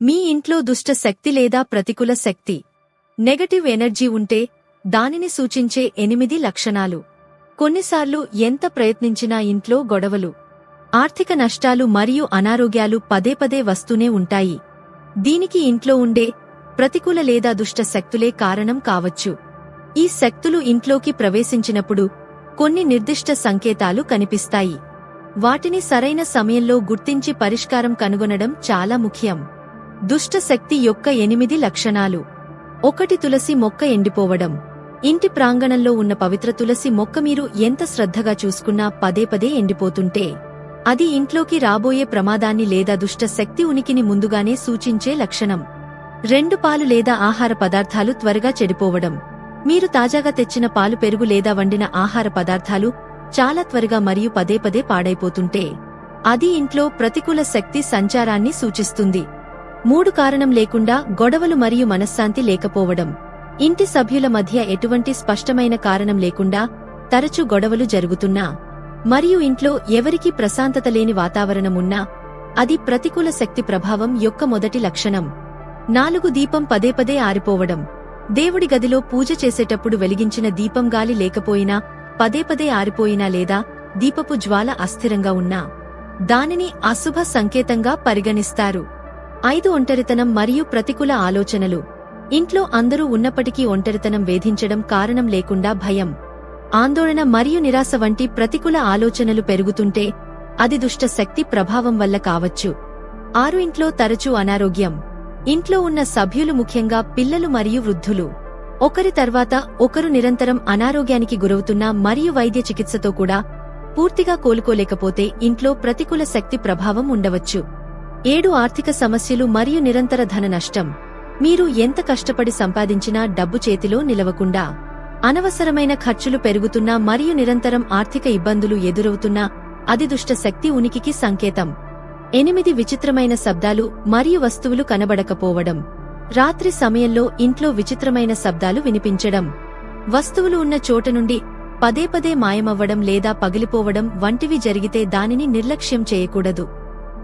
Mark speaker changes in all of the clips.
Speaker 1: మీ ఇంట్లో దుష్ట శక్తి లేదా ప్రతికూల శక్తి నెగటివ్ ఎనర్జీ ఉంటే దానిని సూచించే ఎనిమిది లక్షణాలు. కొన్నిసార్లు ఎంత ప్రయత్నించినా ఇంట్లో గొడవలు ఆర్థిక నష్టాలు మరియు అనారోగ్యాలు పదే పదే వస్తూనే ఉంటాయి. దీనికి ఇంట్లో ఉండే ప్రతికూల లేదా దుష్ట శక్తులే కారణం కావచ్చు. ఈ శక్తులు ఇంట్లోకి ప్రవేశించినప్పుడు కొన్ని నిర్దిష్ట సంకేతాలు కనిపిస్తాయి. వాటిని సరైన సమయంలో గుర్తించి పరిష్కారం కనుగొనడం చాలా ముఖ్యం. దుష్ట శక్తి యొక్క ఎనిమిది లక్షణాలు. ఒకటి తులసి మొక్క ఎండిపోవడం. ఇంటి ప్రాంగణంలో ఉన్న పవిత్ర తులసి మొక్క మీరు ఎంత శ్రద్ధగా చూసుకున్నా పదే పదే ఎండిపోతుంటే అది ఇంట్లోకి రాబోయే ప్రమాదాన్ని లేదా దుష్ట శక్తి ఉనికిని ముందుగానే సూచించే లక్షణం. రెండు పాలు లేదా ఆహార పదార్థాలు త్వరగా చెడిపోవడం. మీరు తాజాగా తెచ్చిన పాలు పెరుగు లేదా వండిన ఆహార పదార్థాలు చాలా త్వరగా మరియు పదే పదే పాడైపోతుంటే అది ఇంట్లో ప్రతికూల శక్తి సంచారాన్ని సూచిస్తుంది. మూడు కారణం లేకుండా గొడవలు మరియు మనశ్శాంతి లేకపోవడం. ఇంటి సభ్యుల మధ్య ఎటువంటి స్పష్టమైన కారణం లేకుండా తరచు గొడవలు జరుగుతున్నా. మరియు ఇంట్లో ఎవరికీ ప్రశాంతత లేని వాతావరణమున్నా అది ప్రతికూల శక్తి ప్రభావం యొక్క మొదటి లక్షణం. నాలుగు దీపం పదే పదే ఆరిపోవడం. దేవుడి గదిలో పూజ చేసేటప్పుడు వెలిగించిన దీపం గాలి లేకపోయినా పదే పదే ఆరిపోయినా లేదా దీపపు జ్వాల అస్థిరంగా ఉన్నా. దానిని అశుభ సంకేతంగా పరిగణిస్తారు. ఐదు ఒంటరితనం మరియు ప్రతికూల ఆలోచనలు. ఇంట్లో అందరూ ఉన్నప్పటికీ ఒంటరితనం వేధించడం కారణం లేకుండా భయం. ఆందోళన మరియు నిరాశ వంటి ప్రతికూల ఆలోచనలు పెరుగుతుంటే అది దుష్ట శక్తి ప్రభావం వల్ల కావచ్చు. ఆరు ఇంట్లో తరచూ అనారోగ్యం. ఇంట్లో ఉన్న సభ్యులు ముఖ్యంగా పిల్లలు మరియు వృద్ధులు. ఒకరి తర్వాత ఒకరు నిరంతరం అనారోగ్యానికి గురవుతున్నా మరియు వైద్య చికిత్సతో కూడా పూర్తిగా కోలుకోలేకపోతే ఇంట్లో ప్రతికూల శక్తి ప్రభావం ఉండవచ్చు. ఏడు ఆర్థిక సమస్యలు మరియు నిరంతర ధన నష్టం. మీరు ఎంత కష్టపడి సంపాదించినా డబ్బు చేతిలో నిలవకుండా అనవసరమైన ఖర్చులు పెరుగుతున్నా మరియు నిరంతరం ఆర్థిక ఇబ్బందులు ఎదురవుతున్నా అది దుష్ట శక్తి ఉనికికి సంకేతం. ఎనిమిది విచిత్రమైన శబ్దాలు మరియు వస్తువులు కనబడకపోవడం. రాత్రి సమయంలో ఇంట్లో విచిత్రమైన శబ్దాలు వినిపించడం. వస్తువులు ఉన్న చోట నుండి పదే పదే మాయమవ్వడం లేదా పగిలిపోవడం వంటివి జరిగితే దానిని నిర్లక్ష్యం చేయకూడదు.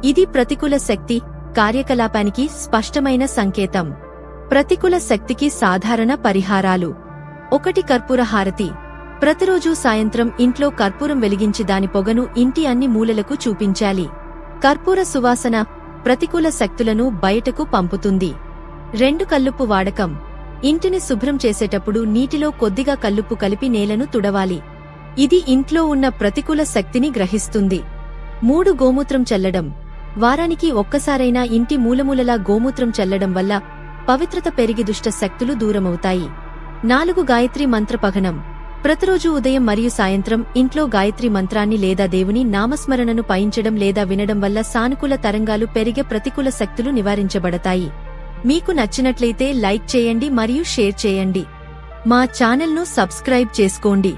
Speaker 1: ఇది ప్రతికూల శక్తి కార్యకలాపానికి స్పష్టమైన సంకేతం. ప్రతికూల శక్తికి సాధారణ పరిహారాలు. ఒకటి కర్పూర హారతి. ప్రతిరోజూ సాయంత్రం ఇంట్లో కర్పూరం వెలిగించి దాని పొగను ఇంటి అన్ని మూలలకు చూపించాలి. కర్పూర సువాసన ప్రతికూల శక్తులను బయటకు పంపుతుంది. రెండు కల్లుప్పు వాడకం. ఇంటిని శుభ్రం చేసేటప్పుడు నీటిలో కొద్దిగా కల్లుప్పు కలిపి నేలను తుడవాలి. ఇది ఇంట్లో ఉన్న ప్రతికూల శక్తిని గ్రహిస్తుంది. మూడు గోమూత్రం చల్లడం. వారానికి ఒక్కసారైనా ఇంటి మూలమూలలా గోమూత్రం చల్లడం వల్ల పవిత్రత పెరిగి దుష్ట శక్తులు దూరమవుతాయి. నాలుగు గాయత్రి మంత్ర పఠనం. ప్రతిరోజు ఉదయం మరియు సాయంత్రం ఇంట్లో గాయత్రి మంత్రాన్ని లేదా దేవుని నామస్మరణను పయించడం లేదా వినడం వల్ల సానుకూల తరంగాలు పెరిగే ప్రతికూల శక్తులు నివారించబడతాయి. మీకు నచ్చినట్లయితే లైక్ చేయండి మరియు షేర్ చేయండి. మా ఛానల్ను సబ్స్క్రైబ్ చేసుకోండి.